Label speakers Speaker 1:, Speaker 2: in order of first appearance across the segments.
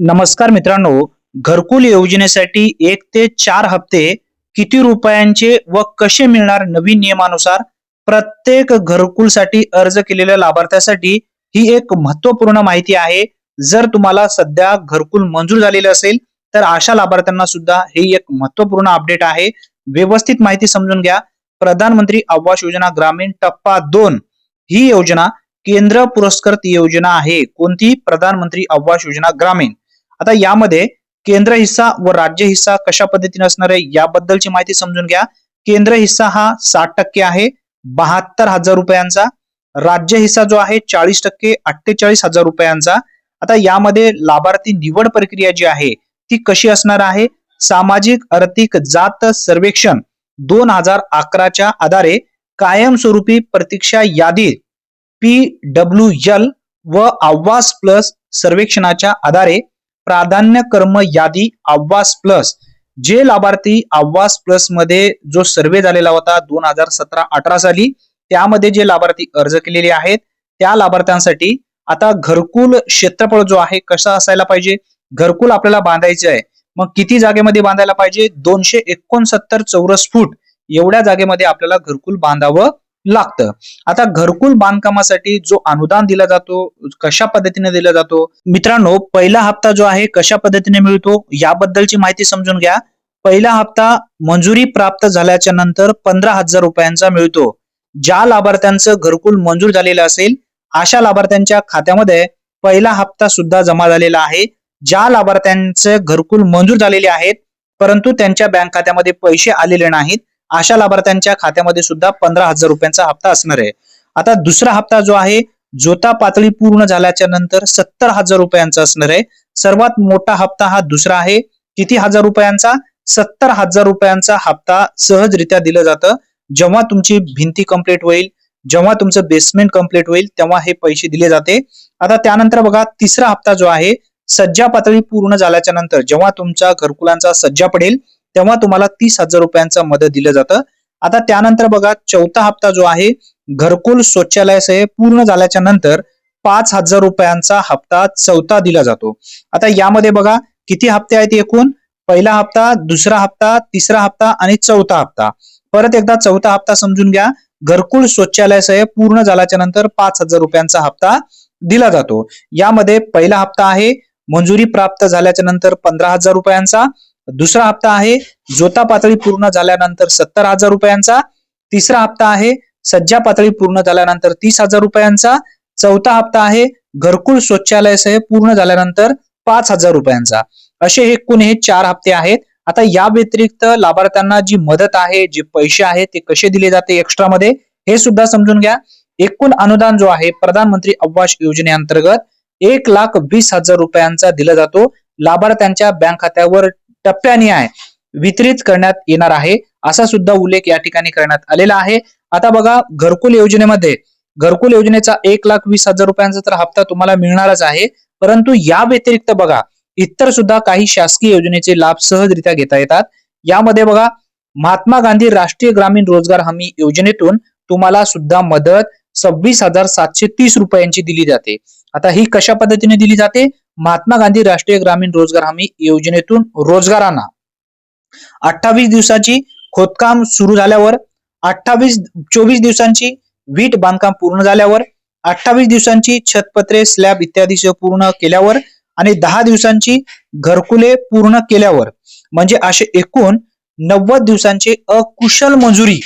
Speaker 1: नमस्कार मित्रांनो घरकुल योजनेसाठी एक ते चार हप्ते किती रुपयांचे व कसे मिळणार नवीन नियमानुसार प्रत्येक घरकुलसाठी अर्ज केलेल्या लाभार्थ्यासाठी ही एक महत्त्वपूर्ण माहिती आहे. जर तुम्हाला सध्या घरकुल मंजूर झालेले असेल तर अशा लाभार्थ्यांना सुद्धा हे एक महत्त्वपूर्ण अपडेट आहे. व्यवस्थित माहिती समजून घ्या. प्रधानमंत्री आवास योजना ग्रामीण टप्पा दोन. ही योजना केंद्र पुरस्कृत योजना आहे. कोणती प्रधानमंत्री आवास योजना ग्रामीण. आता यामध्ये केंद्र हिस्सा व राज्य हिस्सा कशा पद्धतीने असणार आहे याबद्दलची माहिती समजून घ्या. केंद्र हिस्सा हा साठ टक्के आहे बहात्तर हजार रुपयांचा. राज्य हिस्सा जो आहे चाळीस टक्के अठ्ठेचाळीस हजार रुपयांचा. आता यामध्ये लाभार्थी निवड प्रक्रिया जी आहे ती कशी असणार आहे? सामाजिक आर्थिक जात सर्वेक्षण दोन हजार अकराच्या आधारे कायमस्वरूपी प्रतीक्षा यादीत पी डब्ल्यू एल व आवास प्लस सर्वेक्षणाच्या आधारे प्राधान्य कर्म यादी आवास प्लस जे लाभार्थी आवास प्लसमध्ये जो सर्वे झालेला होता दोन हजार सतरा अठरा साली त्यामध्ये जे लाभार्थी अर्ज केलेले आहेत त्या लाभार्थ्यांसाठी आता घरकुल क्षेत्रफळ जो आहे कसा असायला पाहिजे? घरकुल आपल्याला बांधायचे आहे. मग किती जागेमध्ये बांधायला पाहिजे? दोनशे एकोणसत्तर चौरस फूट एवढ्या जागेमध्ये आपल्याला घरकुल बांधावं लागतं. आता घरकुल बांधकामासाठी जो अनुदान दिला जातो कशा पद्धतीने दिला जातो? मित्रांनो पहिला हप्ता जो आहे कशा पद्धतीने मिळतो? याबद्दलची माहिती समजून घ्या. पहिला हप्ता मंजुरी प्राप्त झाल्याच्यानंतर पंधरा हजार रुपयांचा मिळतो. ज्या लाभार्थ्यांचं घरकुल मंजूर झालेलं असेल अशा लाभार्थ्यांच्या खात्यामध्ये पहिला हप्ता सुद्धा जमा झालेला आहे. ज्या लाभार्थ्यांचे घरकुल मंजूर झालेले आहेत परंतु त्यांच्या बँक खात्यामध्ये पैसे आलेले नाहीत अशा लाभार्थ्यांच्या खात्यामध्ये सुद्धा पंधरा हजार रुपयांचा हप्ता असणार आहे. आता दुसरा हप्ता जो आहे जोता पातळी पूर्ण झाल्याच्यानंतर सत्तर हजार रुपयांचा असणार आहे. सर्वात मोठा हप्ता हा दुसरा आहे. किती हजार रुपयांचा? सत्तर हजार रुपयांचा हप्ता सहजरित्या दिलं जातं. जेव्हा तुमची भिंती कंप्लीट होईल जेव्हा तुमचं बेसमेंट कंप्लीट होईल तेव्हा हे पैसे दिले जाते. आता त्यानंतर बघा तिसरा हप्ता जो आहे सज्जा पातळी पूर्ण झाल्याच्यानंतर जेव्हा तुमच्या घरकुलांचा सज्जा पडेल तेव्हा तुम्हाला तीस हजार रुपयांचा मदत दिलं जातं. आता त्यानंतर बघा चौथा हप्ता जो आहे घरकुल शौचालयासह पूर्ण झाल्याच्यानंतर पाच हजार रुपयांचा हप्ता चौथा दिला जातो. आता यामध्ये बघा किती हप्ते आहेत एकूण? पहिला हप्ता दुसरा हप्ता तिसरा हप्ता आणि चौथा हप्ता. परत एकदा चौथा हप्ता समजून घ्या. घरकुल शौचालयासह पूर्ण झाल्याच्यानंतर पाच हजार रुपयांचा हप्ता दिला जातो. यामध्ये पहिला हप्ता आहे मंजुरी प्राप्त झाल्याच्यानंतर पंधरा हजार रुपयांचा. दुसरा हप्ता आहे जोता पातळी पूर्ण झाल्यानंतर सत्तर हजार रुपयांचा. तिसरा हप्ता आहे सज्जा पातळी पूर्ण झाल्यानंतर तीस हजार रुपयांचा. चौथा हप्ता आहे घरकुल शौचालयासह पूर्ण झाल्यानंतर पाच हजार रुपयांचा. असे एकूण हे चार हप्ते आहेत. आता या व्यतिरिक्त लाभार्थ्यांना जी मदत आहे जे पैसे आहेत ते कसे दिले जाते एक्स्ट्रा मध्ये हे सुद्धा समजून घ्या. एकूण अनुदान जो आहे प्रधानमंत्री आवास योजनेअंतर्गत एक लाख वीस हजार रुपयांचा दिला जातो. लाभार्थ्यांच्या बँक खात्यावर टप्प्याने आहे. वितरित करण्यात येणार आहे. असा सुद्धा उल्लेख या ठिकाणी करण्यात आलेला आहे. आता बघा घरकुल योजनेमध्ये घरकुल योजनेचा एक लाख वीस हजार रुपयांचा तर हप्ता तुम्हाला मिळणारच आहे. परंतु या व्यतिरिक्त बघा इतर सुद्धा काही शासकीय योजनेचे लाभ सहजरित्या घेता येतात. यामध्ये बघा महात्मा गांधी राष्ट्रीय ग्रामीण रोजगार हमी योजनेतून तुम्हाला सुद्धा मदत सव्वीस हजार सातशे तीस रुपयांची दिली जाते. आता ही कशा पद्धतीने दिली जाते? महात्मा गांधी राष्ट्रीय ग्रामीण रोजगार हमी योजनेतून रोजगारांना. अठ्ठावीस दिवसाची खोदकाम सुरू झाल्यावर अठ्ठावीस चोवीस दिवसांची वीट बांधकाम पूर्ण झाल्यावर अठ्ठावीस दिवसांची छतपत्रे स्लॅब इत्यादी पूर्ण केल्यावर आणि दहा दिवसांची घरकुले पूर्ण केल्यावर. म्हणजे असे एकूण नव्वद दिवसांचे अकुशल मजुरी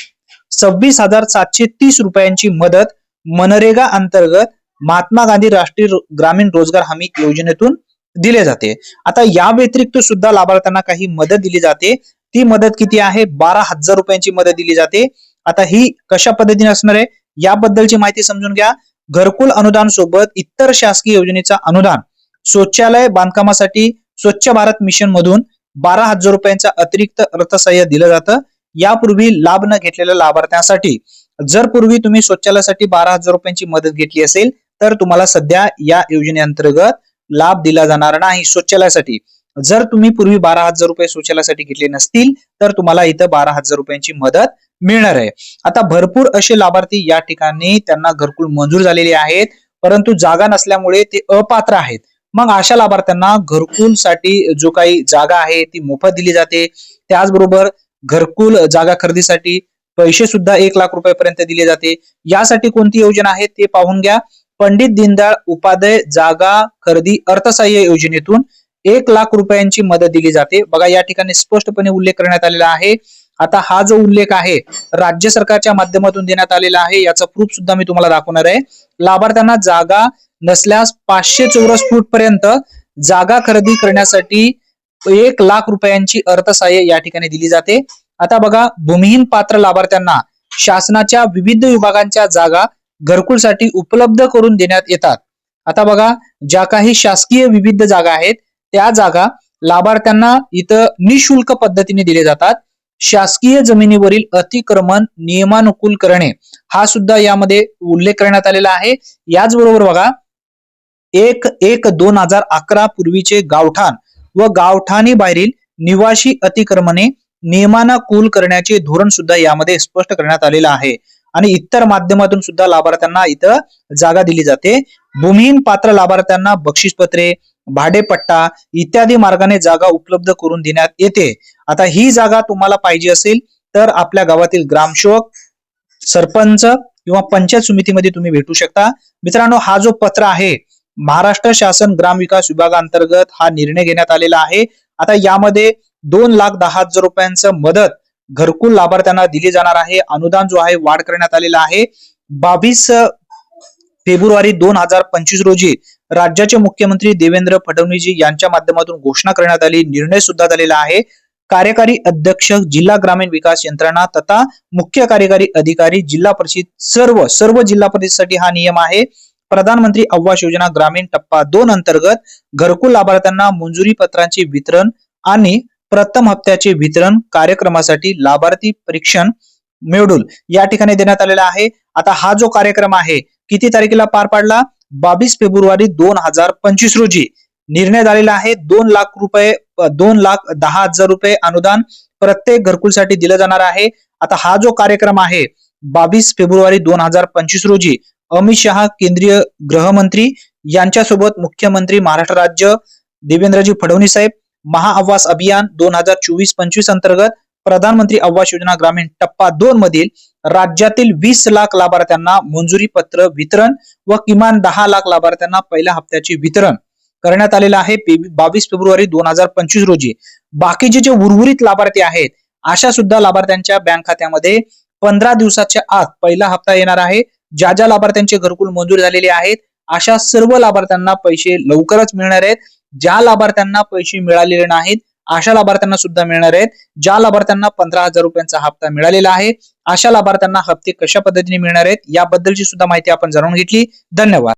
Speaker 1: सव्वीस हजार सातशे तीस रुपयांची मदत मनरेगा अंतर्गत महात्मा गांधी राष्ट्रीय ग्रामीण रोजगार हमी योजनेतून दिले जाते. आता या व्यतिरिक्त सुद्धा लाभार्थ्यांना काही मदत दिली जाते. ती मदत किती आहे? बारा हजार रुपयांची मदत दिली जाते. आता ही कशा पद्धतीने असणार आहे? याबद्दलची माहिती समजून घ्या. घरकुल अनुदान सोबत इतर शासकीय योजनेचा अनुदान. शौचालय बांधकामासाठी स्वच्छ भारत मिशन मधून बारा हजार रुपयांचा अतिरिक्त अर्थसहाय्य दिलं जातं. यापूर्वी लाभ न घेतलेल्या लाभार्थ्यांसाठी जर पूर्वी तुम्ही शौचालयासाठी बारा हजार रुपयांची मदत घेतली असेल तर तुम्हाला सध्या या योजनेअंतर्गत लाभ दिला जाणार नाही शौचालयासाठी. जर तुम्ही पूर्वी बारा हजार रुपये शौचालयासाठी घेतले नसतील तर तुम्हाला इथं बारा हजार रुपयांची मदत मिळणार आहे. आता भरपूर असे लाभार्थी या ठिकाणी त्यांना घरकुल मंजूर झालेले आहेत परंतु जागा नसल्यामुळे ते अपात्र आहेत. मग अशा लाभार्थ्यांना घरकुलसाठी जो काही जागा आहे ती मोफत दिली जाते. त्याचबरोबर घरकुल जागा खरेदीसाठी पैसे सुद्धा एक लाख रुपयापर्यंत दिले जाते. यासाठी कोणती योजना आहे ते पाहून घ्या. पंडित दीनदयाळ उपाध्याय जागा खरेदी अर्थसहाय्य योजनेतून एक लाख रुपयांची मदत दिली जाते. बघा या ठिकाणी स्पष्टपणे उल्लेख करण्यात आलेला आहे. आता हा जो उल्लेख आहे राज्य सरकारच्या माध्यमातून देण्यात आलेला आहे याचा प्रूफ सुद्धा मी तुम्हाला दाखवणार आहे. लाभार्थ्यांना जागा नसल्यास पाचशे चौरस फूट पर्यंत जागा खरेदी करण्यासाठी एक लाख रुपयांची अर्थसहाय्य या ठिकाणी दिली जाते. आता बघा भूमिहीन पात्र लाभार्थ्यांना शासनाच्या विविध विभागांच्या जागा घरकुलसाठी उपलब्ध करून देण्यात येतात. आता बघा ज्या काही शासकीय विविध जागा आहेत त्या जागा लाभार्थ्यांना इथं निशुल्क पद्धतीने दिले जातात. शासकीय जमिनीवरील अतिक्रमण नियमानुकूल करणे हा सुद्धा यामध्ये उल्लेख करण्यात आलेला आहे. याचबरोबर बघा एक एक दोन हजार अकरा पूर्वीचे गावठाण व गावठाणी बाहेरील निवासी अतिक्रमणे नियमानुकूल करण्याचे धोरण सुद्धा यामध्ये स्पष्ट करण्यात आलेलं आहे. आणि इतर माध्यमातून सुद्धा लाभार्थ्यांना इथं जागा दिली जाते. भूमिहीन पात्र लाभार्थ्यांना बक्षीसपत्रे भाडेपट्टा इत्यादी मार्गाने जागा उपलब्ध करून देण्यात येते. आता ही जागा तुम्हाला पाहिजे असेल तर आपल्या गावातील ग्रामसेवक सरपंच किंवा पंचायत समितीमध्ये तुम्ही भेटू शकता. मित्रांनो हा जो पत्र आहे महाराष्ट्र शासन ग्रामविकास विभागांतर्गत हा निर्णय घेण्यात आलेला आहे. आता यामध्ये दोन लाख दहा हजार रुपयांचं मदत घरकुल लाभार्थ्यांना दिली जाणार आहे. अनुदान जो आहे वाढ करण्यात आलेला आहे. बावीस फेब्रुवारी दोन हजार पंचवीस रोजी राज्याचे मुख्यमंत्री देवेंद्र फडणवीसजी यांच्या माध्यमातून घोषणा करण्यात आली. निर्णय सुद्धा झालेला आहे. कार्यकारी अध्यक्ष जिल्हा ग्रामीण विकास यंत्रणा तथा मुख्य कार्यकारी अधिकारी जिल्हा परिषद सर्व सर्व जिल्हा परिषदसाठी हा नियम आहे. प्रधानमंत्री आवास योजना ग्रामीण टप्पा दोन अंतर्गत घरकुल लाभार्थ्यांना मंजुरी पत्रांचे वितरण आणि प्रथम हप्त्याचे वितरण कार्यक्रमासाठी लाभार्थी परीक्षण मेडूल या ठिकाणी देण्यात आलेला आहे. आता हा जो कार्यक्रम आहे किती तारखेला पार पाडला? बावीस फेब्रुवारी दोन हजार पंचवीस रोजी. निर्णय झालेला आहे दोन लाख रुपये दोन लाख दहा हजार रुपये अनुदान प्रत्येक घरकुलसाठी दिलं जाणार आहे. आता हा जो कार्यक्रम आहे बावीस फेब्रुवारी दोन हजार पंचवीस रोजी अमित शहा केंद्रीय गृहमंत्री यांच्यासोबत मुख्यमंत्री महाराष्ट्र राज्य देवेंद्रजी फडणवीस साहेब महाआवास अभियान दोन हजार चोवीस पंचवीस अंतर्गत प्रधानमंत्री आवास योजना ग्रामीण टप्पा दोन मधील राज्यातील वीस लाख लाभार्थ्यांना मंजुरी पत्र वितरण व किमान दहा लाख लाभार्थ्यांना पहिल्या हप्त्याचे वितरण करण्यात आलेलं आहे. बावीस फेब्रुवारी दोन हजार पंचवीस रोजी. बाकीचे जे उर्वरित लाभार्थी आहेत अशा सुद्धा लाभार्थ्यांच्या बँक खात्यामध्ये पंधरा दिवसाच्या आत पहिला हप्ता येणार आहे. ज्या ज्या लाभार्थ्यांचे घरकुल मंजूर झालेले आहेत अशा सर्व लाभार्थ्यांना पैसे लवकरच मिळणार आहेत. ज्या लाभार्थ्यांना पैसे मिळालेले नाहीत अशा लाभार्थ्यांना सुद्धा मिळणार आहेत. ज्या लाभार्थ्यांना पंधरा हजार रुपयांचा हप्ता मिळालेला आहे अशा लाभार्थ्यांना हप्ते कशा पद्धतीने मिळणार आहेत याबद्दलची सुद्धा माहिती आपण जाणून घेतली. धन्यवाद.